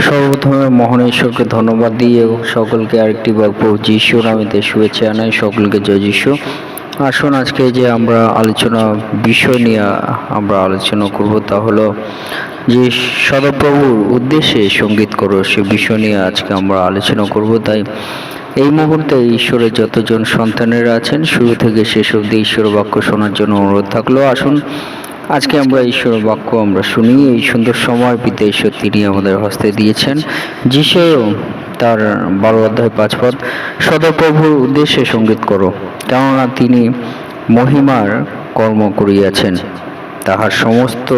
সর্বপ্রথমে মহান ঈশ্বরকে ধন্যবাদ দিই এবং সকলকে আরেকটি প্রভু যিশু নামেতে শুভেচ্ছা জানাই। সকলকে জয় যিশু। আসুন আজকে যে আমরা আলোচনা, বিষয় নিয়ে আমরা আলোচনা করব তা হলো যে সদপ্রভুর উদ্দেশ্যে সংগীত করো, সে বিষয় নিয়ে আজকে আমরা আলোচনা করব। তাই এই মুহূর্তে ঈশ্বরের যতজন সন্তানেরা আছেন, শুরু থেকে শেষ অবধি ঈশ্বর বাক্য শোনার জন্য অনুরোধ থাকল। আসুন আজকে আমরা ঈশ্বর বাক্য আমরা শুনি, এই সুন্দর সময় পিতা ঈশ্বর তিনি আমাদের হস্তে দিয়েছেন যিশায়ও তার বারো অধ্যায় পাঁচ পদ, সদপ্রভুর উদ্দেশ্যে সংগীত করো, কেননা তিনি মহিমার কর্ম করিয়াছেন। তাহার সমস্ত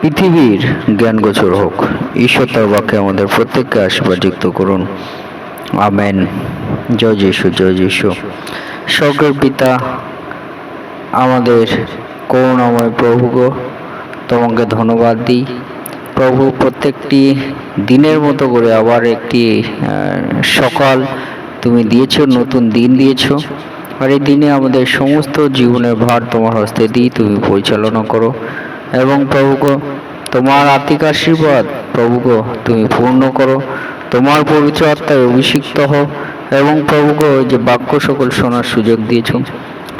পৃথিবীর জ্ঞান গোচর হোক, ঈশ্বর তার বাক্যে আমাদের প্রত্যেককে আশীর্বাদযুক্ত করুন। আমেন। জয় যিশু জয় যিশু। স্বর্গের পিতা আমাদের করুণাময় প্রভু গো, তোমাকে ধন্যবাদ দিই। প্রভু, প্রত্যেকটি দিনের মতো করে আবার একটি সকাল তুমি দিয়েছ, নতুন দিন দিয়েছ। আর এই দিনে আমাদের সমস্ত জীবনের ভার তোমার হস্তে দিই, তুমি পরিচালনা করো। এবং প্রভু গো, তোমার আর্থিক আশীর্বাদ প্রভু গো, তুমি পূর্ণ করো। তোমার পবিত্র আত্মায় অভিষিক্ত হও। এবং প্রভু গো, ওই যে বাক্য সকল শোনার সুযোগ দিয়েছ।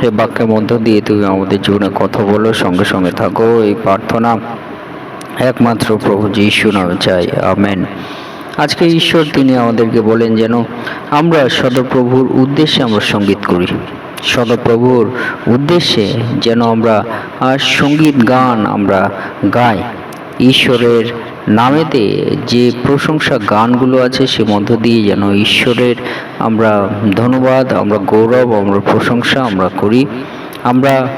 এই বাক্যের মধ্য দিয়ে তুমি আমাদের জীবনে কথা বলো, সঙ্গে সঙ্গে থাকো, এই প্রার্থনা একমাত্র প্রভু যিশু নামে চাই, আমেন। আজকে ঈশ্বর তিনি আমাদেরকে বলেন যেন আমরা সদপ্রভুর উদ্দেশ্যে আমরা সংগীত করি। সদপ্রভুর উদ্দেশ্যে যেন আমরা সংগীত গান আমরা গাই। ঈশ্বরের নামেতে যে প্রশংসা গানগুলো আছে সে মধ্য দিয়ে যেন ঈশ্বরের আমরা ধন্যবাদ আমরা গৌরব আমরা প্রশংসা আমরা করি। আমরা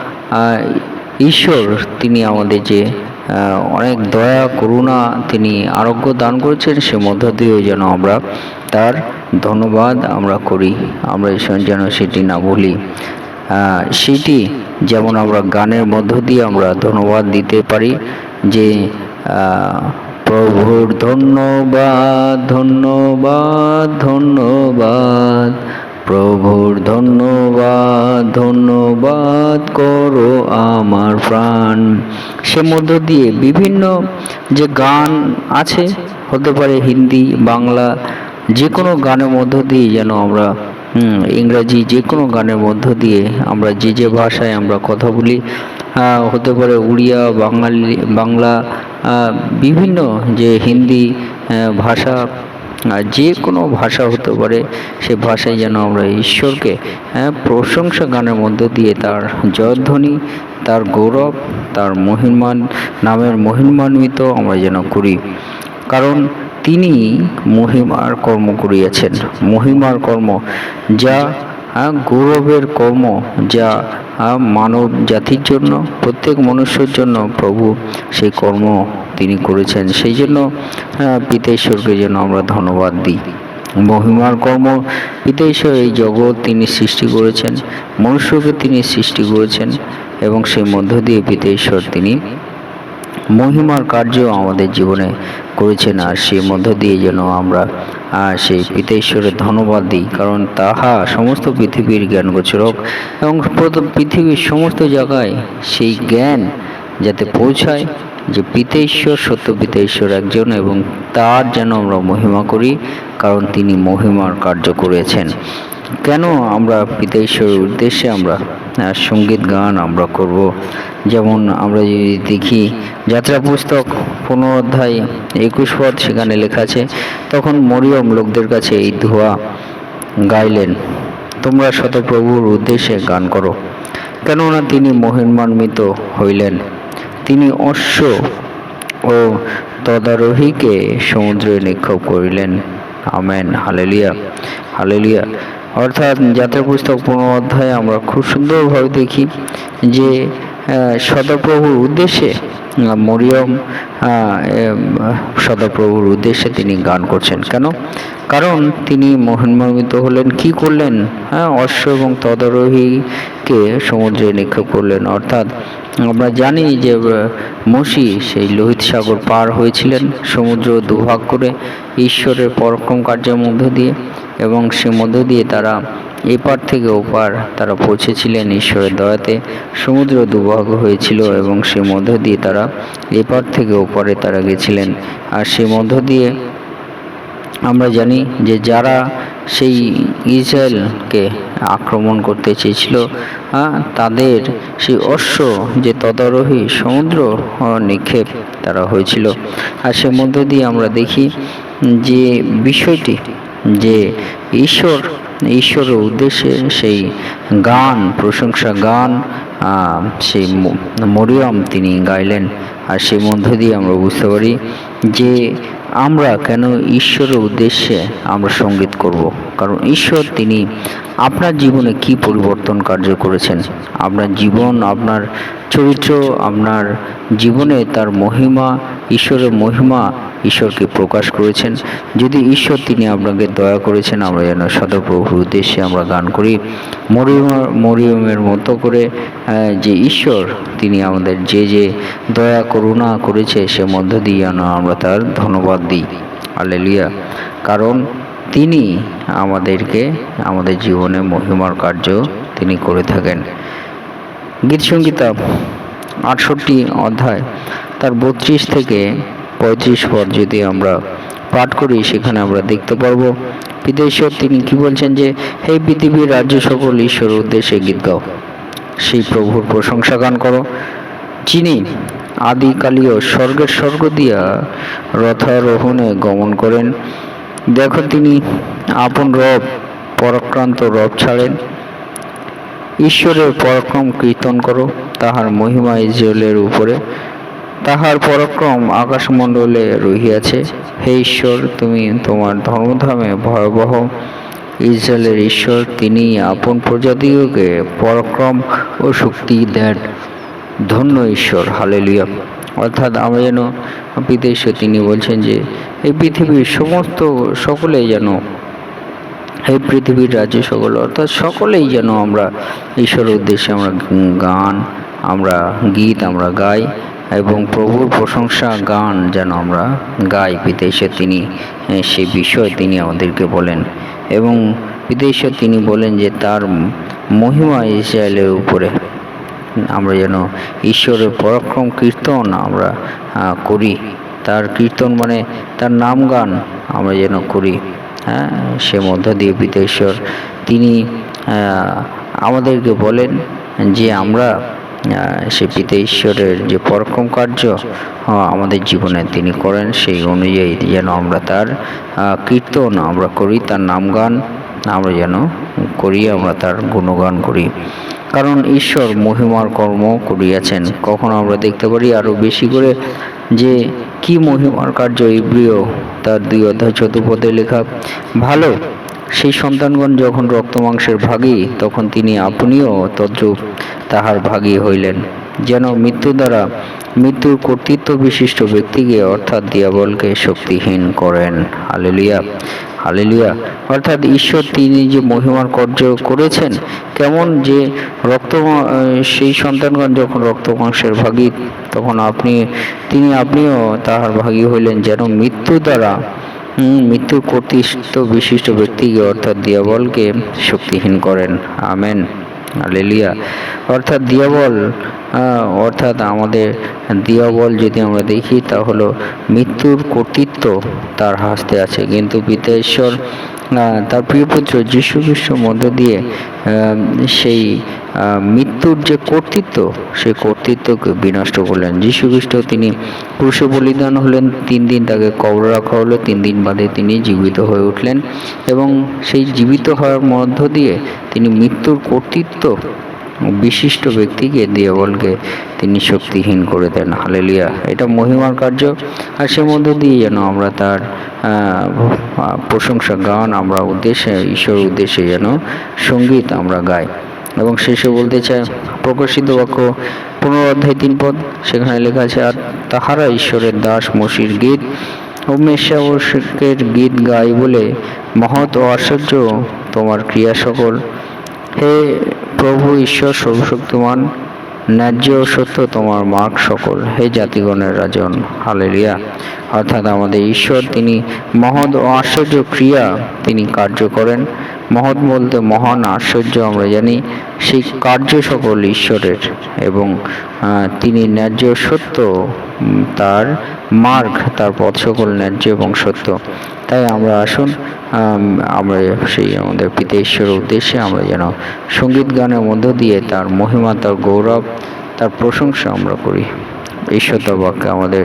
ঈশ্বর তিনি আমাদের যে অনেক দয়া করুণা তিনি আরোগ্য দান করেছেন সে মধ্য দিয়েও যেন আমরা তার ধন্যবাদ আমরা করি। আমরা ঈশ্বর যেন সেটি না আহ, সেটি যেমন আমরা গানের মধ্য দিয়ে আমরা ধন্যবাদ দিতে পারি যে প্রভুর ধন্যবাদ ধন্যবাদ ধন্যবাদ। প্রভুর ধন্যবাদ ধন্যবাদ করো আমার প্রাণ। সে মধ্য দিয়ে বিভিন্ন যে গান আছে, হতে পারে হিন্দি, বাংলা যে কোনো গানের মধ্য দিয়ে যেন আমরা ইংরাজি যে কোনো গানের মধ্য দিয়ে আমরা যে যে ভাষায় আমরা কথা বলি হতে পারে উড়িয়া, বাঙালি, বাংলা বিভিন্ন যে হিন্দি ভাষা যে কোনো ভাষা হতে পারে সে ভাষায় যেন আমরা ঈশ্বরকে হ্যাঁ, প্রশংসা গানের মধ্য দিয়ে তার জয়ধ্বনি তার গৌরব তার মহিমান নামের মহিমান্বিত আমরা যেন করি। কারণ তিনি মহিমার কর্ম করিয়াছেন। মহিমার কর্ম যা গৌরবের কর্ম যা মানব জাতির জন্য, প্রত্যেক মনুষ্যের জন্য প্রভু সেই কর্ম তিনি করেছেন। সেই জন্য পিতা ঈশ্বরকে যেন আমরা ধন্যবাদ দিই। মহিমার কর্ম পিতা ঈশ্বর এই জগৎ তিনি সৃষ্টি করেছেন, মনুষ্যকে তিনি সৃষ্টি করেছেন এবং সেই মধ্য দিয়ে পিতা ঈশ্বর তিনি মহিমার কার্য আমাদের জীবনে করেছেন আর সেই মধ্য দিয়ে যেন আমরা আহ, সেই পিতা ঈশ্বরের ধন্যবাদ দিই। কারণ তাহা সমস্ত পৃথিবীর জ্ঞান গোচরক এবং পৃথিবীর সমস্ত জায়গায় সেই জ্ঞান যাতে পৌঁছায় যে পিতা ঈশ্বর সত্য পিতা ঈশ্বর একজন এবং তার যেন আমরা মহিমা করি কারণ তিনি মহিমার কার্য করেছেন। কেন আমরা পিতা ঈশ্বরের উদ্দেশ্যে আমরা সংগীত গান আমরা করব। যেমন আমরা যদি দেখি যাত্রা পুস্তক পনেরো অধ্যায় একুশ পদ সেখানে লেখা আছে, তখন মরিয়ম লোকদের কাছে এই ধোয়া গাইলেন, তোমরা শতপ্রভুর উদ্দেশ্যে গান করো। কেননা তিনি মহিমান্বিত হইলেন। তিনি অশ্ব ও তদারোহীকে সমুদ্রে নিক্ষেপ করিলেন। আমেন। হালেলিয়া। হালেলিয়া। অর্থাৎ যাত্রা পুস্তক পনেরো আমরা খুব সুন্দরভাবে দেখি যে সদাপ্রভুর উদ্দেশ্যে মরিয়ম সদাপ্রভুর উদ্দেশ্যে তিনি গান করছেন। কেন? কারণ তিনি মহিমান্বিত হলেন, কি করলেন? হ্যাঁ অশ্ব এবং তদারোহীকে সমুদ্রে নিক্ষেপ করলেন। অর্থাৎ আমরা জানি যে মসি সেই লোহিত সাগর পার হয়েছিলেন সমুদ্র দুভাগ করে ঈশ্বরের পরাক্রম কার্যের মধ্য দিয়ে এবং সে মধ্য দিয়ে তারা এপার থেকে ওপার তারা পৌঁছেছিলেন ঈশ্বরের দয়াতে। সমুদ্র দুভাগ হয়েছিল এবং সে মধ্য দিয়ে তারা এপার থেকে ওপারে তারা গেছিলেন। আর সে মধ্য দিয়ে আমরা জানি যে যারা সেই ইসরায়েলকে আক্রমণ করতে চেয়েছিল আহ, তাদের সেই অশ্ব যে তদারোহী সমুদ্র নিক্ষেপ তারা হয়েছিল। আর সে মধ্য দিয়ে আমরা দেখি যে বিষয়টি যে ঈশ্বর ঈশ্বরের উদ্দেশ্যে সেই গান প্রশংসা গান সেই মরিয়ম তিনি গাইলেন। আর সেই মধ্য দিয়ে আমরা বুঝতে পারি যে আমরা কেন ঈশ্বরের উদ্দেশ্যে আমরা সংগীত করব? কারণ ঈশ্বর, তিনি আপনার জীবনে কি পরিবর্তন কার্য করেছেন? আপনার জীবন, আপনার চরিত্র, আপনার জীবনে তার মহিমা, ঈশ্বরের মহিমা ঈশ্বরকে প্রকাশ করেছেন। যদি ঈশ্বর তিনি আপনাকে দয়া করেছেন, আমরা যেন সদপ্রভুর উদ্দেশ্যে আমরা গান করি। মরিয়ম, মরিয়মের মতো করে যে ঈশ্বর, তিনি আমাদের যে যে দয়া, করুণা করেছে, সে মধ্য দিয়ে যেন আমরা তার ধন্যবাদ দিই। আলেলিয়া কারণ তিনি আমাদেরকে, আমাদের জীবনে মহিমার কার্য তিনি করে থাকেন। গীতসংগীতা আটষট্টি অধ্যায়, তার বত্রিশ থেকে পঁয়ত্রিশ পদ যদি আমরা পাঠ করি, সেখানে আমরা দেখতে পারব বিদেশ্বর তিনি কি বলছেন যে, হে পৃথিবীর রাজ্য সকল ঈশ্বর উদ্দেশ্যে গীত গাও। সেই প্রভুর প্রশংসা গান করো। যিনি আদিকালীয় স্বর্গের স্বর্গ দিয়া রথারোহণে গমন করেন, দেখো তিনি আপন রব, পরাক্রান্ত রব ছাড়েন। ঈশ্বরের পরাক্রম কীর্তন করো, তাহার মহিমা ইসরায়েলের উপরে। তাহার পরাক্রম আকাশমণ্ডলে রহিয়াছে। হে ঈশ্বর, তুমি তোমার ধর্মধামে ভয়াবহ ইসরায়েলের ঈশ্বর, তিনি আপন প্রজাতিকে পরাক্রম ও শক্তি দেন। ধন্য ঈশ্বর, হালেলুয়া। অর্থাৎ আমরা যেন বিদেশে তিনি বলছেন যে, এই পৃথিবীর সমস্ত সকলেই যেন, এই পৃথিবীর রাজ্য সকল, অর্থাৎ সকলেই যেন আমরা ঈশ্বরের উদ্দেশ্যে আমরা গান, আমরা গীত আমরা গাই এবং প্রভুর প্রশংসা গান যেন আমরা গাই। বিদেশে তিনি সে বিষয় তিনি আমাদেরকে বলেন। এবং বিদেশে তিনি বলেন যে, তার মহিমা ইসরায়েলের উপরে। আমরা যেন ঈশ্বরের পরাক্রম কীর্তন আমরা করি। তার কীর্তন মানে তার নাম গান আমরা যেন করি। হ্যাঁ সে মধ্য দিয়ে পিতেশ্বর তিনি আমাদেরকে বলেন যে, আমরা সে পিতা ঈশ্বরের যে পরাক্রম কার্য আমাদের জীবনে তিনি করেন, সেই অনুযায়ী যেন আমরা তার কীর্তন আমরা করি, তার নাম গান আমরা যেন করি, আমরা তার গুণগান করি। কারণ ঈশ্বর মহিমার কর্ম করিয়াছেন। কখনো আমরা দেখতে পারি আরও বেশি করে যে কি মহিমার কার্য ইব্রিয় তার দুই অধ্যায় চতুর্পদে লেখা, ভালো সেই সন্তানগণ যখন রক্ত মাংসের ভাগী, তখন তিনি আপনিও তদ্রূপ তাহার ভাগী হইলেন। যেন মৃত্যু দ্বারা মৃত্যুর কর্তৃত্ব বিশিষ্ট ব্যক্তিকে অর্থাৎ দিয়াবলকে শক্তিহীন করেন। Hallelujah hallelujah. অর্থাৎ ঈশ্বর তিনি যে মহিমার কার্য করেছেন, কেমন যে রক্ত সেই সন্তানগণ যখন রক্ত মাংসের ভাগী, তখন আপনি, তিনি আপনিও তাহার ভাগী হইলেন। যেন মৃত্যু দ্বারা মৃত্যুর কর্তৃত্ব বিশিষ্ট ব্যক্তিকে অর্থাৎ দিয়াবলকে শক্তিহীন করেন। আমেন। আলেলিয়া অর্থাৎ দিয়াবল অর্থাৎ আমাদের দিয়াবল যদি আমরা দেখি তা হলো মৃত্যুর কর্তৃত্ব তার হাসতে আছে। কিন্তু পিতা ঈশ্বর আহ, তার প্রিয়পুত্র যীশু খ্রিস্টর মধ্য দিয়ে সেই মৃত্যুর যে কর্তৃত্ব সেই কর্তৃত্বকে বিনষ্ট করলেন। খ্রিস্ট তিনি ক্রুশে বলিদান হলেন তিন দিন তাকে কবর রাখা হলো তিন দিন বাদে তিনি জীবিত হয়ে উঠলেন এবং সেই জীবিত হওয়ার মধ্য দিয়ে তিনি মৃত্যুর কর্তৃত্ব বিশিষ্ট ব্যক্তিকে দিয়াবলকে তিনি শক্তিহীন করে দেন। হালেলিয়া। এটা মহিমার কার্য। আর সে মধ্য দিয়ে যেন আমরা তার প্রশংসা, গান আমরা উদ্দেশ্যে ঈশ্বর উদ্দেশ্যে যেন সংগীত আমরা গাই। এবং শেষে বলতে চাই, প্রকাশিত বাক্য, পনেরো তিন পদ। সেখানে লেখা আছে, আর তাহারা ঈশ্বরের দাস মসির গীত ও মেষাবশের গীত গাই বলে মহৎ ও আশ্চর্য তোমার ক্রিয়া সকল। হে প্রভু ঈশ্বর সর্বশক্তিমান, ন্যায্য ও সত্য তোমার মার্গ সকল। হে জাতিগণের রাজন হালেরিয়া অর্থাৎ আমাদের ঈশ্বর, তিনি মহৎ ও আশ্চর্য ক্রিয়া তিনি কার্য করেন। মহৎ বলতে মহান আশ্চর্য আমরা জানি সেই কার্য সকল ঈশ্বরের এবং তিনি ন্যায্য সত্য তার মার্গ তার পথ সকল ন্যায্য এবং সত্য। তাই আমরা আসুন আম, আমরা সেই আমাদের পিতা ঈশ্বরের উদ্দেশ্যে আমরা যেন সংগীত গানের মধ্য দিয়ে তার মহিমা তার গৌরব তার প্রশংসা আমরা করি। ঈশ্বর বাক্যে আমাদের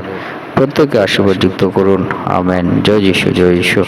প্রত্যেককে আশীর্বাদ যুক্ত করুন। আমেন। জয় যিশু জয় যিশু।